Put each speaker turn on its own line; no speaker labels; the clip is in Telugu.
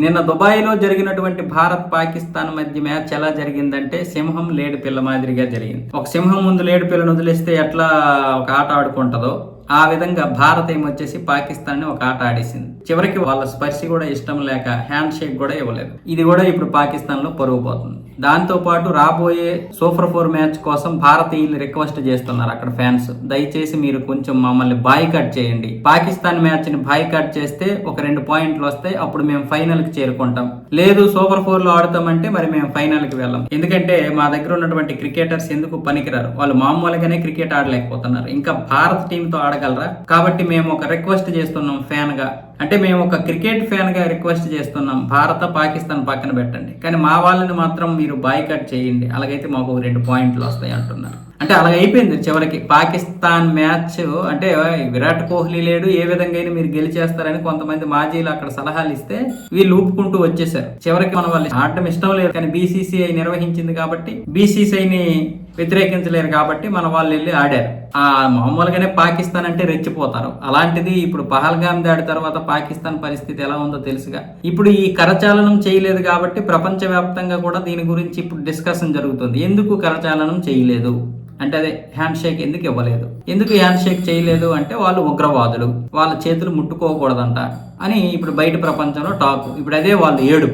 నిన్న దుబాయ్లో జరిగినటువంటి భారత్ పాకిస్తాన్ మధ్య మ్యాచ్ ఎలా జరిగిందంటే సింహం లేడి పిల్ల మాదిరిగా జరిగింది. ఒక సింహం ముందు లేడి పిల్లను వదిలేస్తే ఎట్లా ఒక ఆట ఆడుకుంటుందో ఆ విధంగా భారత్ ఏమొచ్చేసి పాకిస్తాన్ని ఒక ఆట ఆడేసింది. చివరికి వాళ్ళ స్పర్శ కూడా ఇష్టం లేక హ్యాండ్ షేక్ కూడా ఇవ్వలేదు. ఇది కూడా ఇప్పుడు పాకిస్తాన్లో పరుగు పోతుంది దాంతో పాటు రాబోయే సూపర్ ఫోర్ మ్యాచ్ కోసం భారతీయులు రిక్వెస్ట్ చేస్తున్నారు అక్కడ ఫ్యాన్స్. దయచేసి మీరు కొంచెం మమ్మల్ని బాయ్ కట్ చేయండి. పాకిస్తాన్ మ్యాచ్ని బాయ్ కట్ చేస్తే ఒక రెండు పాయింట్లు వస్తాయి. అప్పుడు మేము ఫైనల్కి చేరుకుంటాం. లేదు సూపర్ ఫోర్లో ఆడతామంటే మరి మేము ఫైనల్కి వెళ్ళాం. ఎందుకంటే మా దగ్గర ఉన్నటువంటి క్రికెటర్స్ ఎందుకు పనికిరారు? వాళ్ళు మామూలుగానే క్రికెట్ ఆడలేకపోతున్నారు. ఇంకా భారత్ టీంతో ఆడగలరా? కాబట్టి మేము ఒక రిక్వెస్ట్ చేస్తున్నాం ఫ్యాన్గా అంటే మేము ఒక క్రికెట్ ఫ్యాన్గా రిక్వెస్ట్ చేస్తున్నాం భారత పాకిస్తాన్ పక్కన పెట్టండి. కానీ మా వాళ్ళని మాత్రం మీరు బాయ్కట్ చేయండి. అలాగైతే మాకు రెండు పాయింట్లు వస్తాయి అంటున్నారు. అంటే అలాగ అయిపోయింది చివరికి. పాకిస్తాన్ మ్యాచ్ అంటే విరాట్ కోహ్లీ లేడు ఏ విధంగా అయినా మీరు గెలిచేస్తారని కొంతమంది మాజీలు అక్కడ సలహాలు ఇస్తే వీళ్ళు ఊపుకుంటూ వచ్చేసారు చివరికి మన వాళ్ళు ఆడటం ఇష్టం లేదు. కానీ బీసీసీఐ నిర్వహించింది కాబట్టి బీసీసీఐని వ్యతిరేకించలేరు కాబట్టి మన వాళ్ళు వెళ్ళి ఆడారు. ఆ మామూలుగానే పాకిస్తాన్ అంటే రెచ్చిపోతారు. అలాంటిది ఇప్పుడు పహల్గామ్ దాడి తర్వాత పాకిస్తాన్ పరిస్థితి ఎలా ఉందో తెలుసుగా. ఇప్పుడు ఈ కరచాలనం చేయలేదు కాబట్టి ప్రపంచవ్యాప్తంగా కూడా దీని గురించి ఇప్పుడు డిస్కషన్ జరుగుతుంది. ఎందుకు కరచాలనం చేయలేదు? అంటే అదే హ్యాండ్ షేక్ ఎందుకు ఇవ్వలేదు? ఎందుకు హ్యాండ్ షేక్ చేయలేదు అంటే వాళ్ళు ఉగ్రవాదులు. వాళ్ళ చేతులు ముట్టుకోకూడదంట అని ఇప్పుడు బయట ప్రపంచంలో టాక్. ఇప్పుడు అదే వాళ్ళు ఏడు.